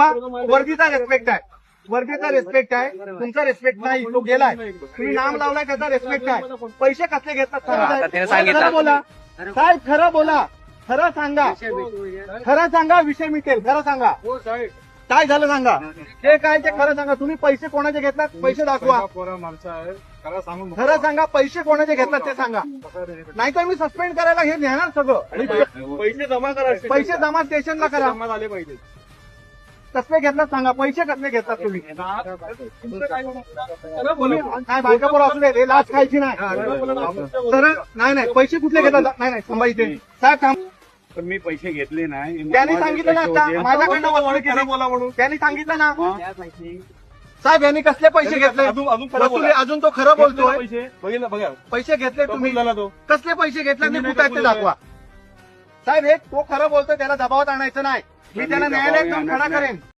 वर्दीचा respect आहे. वर्दीचा respect आहे. तुमचा रेस्पेक्ट नाही तो गेलाय. तुम्ही नाम लावलाय त्याचा रेस्पेक्ट आहे. पैसे कसले घेतात. खरं बोला. साहेब खरं बोला. खरं सांगा. खरं सांगा विषय मिटेल. खरं सांगा. काय झालं सांगा? ते काय ते खरं सांगा? तुम्ही पैसे कोणाचे घेतलात? पैसे दाखवा. खरं सांगा पैसे कोणाचे घेतलात ते सांगा. नाहीतर मी सस्पेंड करायला हे नेणार सगळं. पैसे जमा करा. पैसे जमा स्टेशनला करा. पाहिजे. कसले घेतलात सांगा? पैसे कसले घेतलात तुम्ही? काय बायका बोला असू दे हे लाच खायची नाही. तर नाही नाही पैसे कुठले घेतात नाही नाही इथे. साहेब थांब. पण मी पैसे घेतले नाही. त्यांनी सांगितलं ना आता माझ्याकडनं वसूल केली बोला म्हणून. त्यांनी सांगितलं ना. साहेब यांनी कसले पैसे घेतले? अजून अजून तो खरं बोलतोय. पैसे? बघा. पैसे घेतले तुम्ही. कसले पैसे घेतले नाही कुठे. दाखवा. साहेब हे तो खरं बोलतोय त्याला दबावात आणायचं नाही मी त्याला न्यायालयात खडा. करेन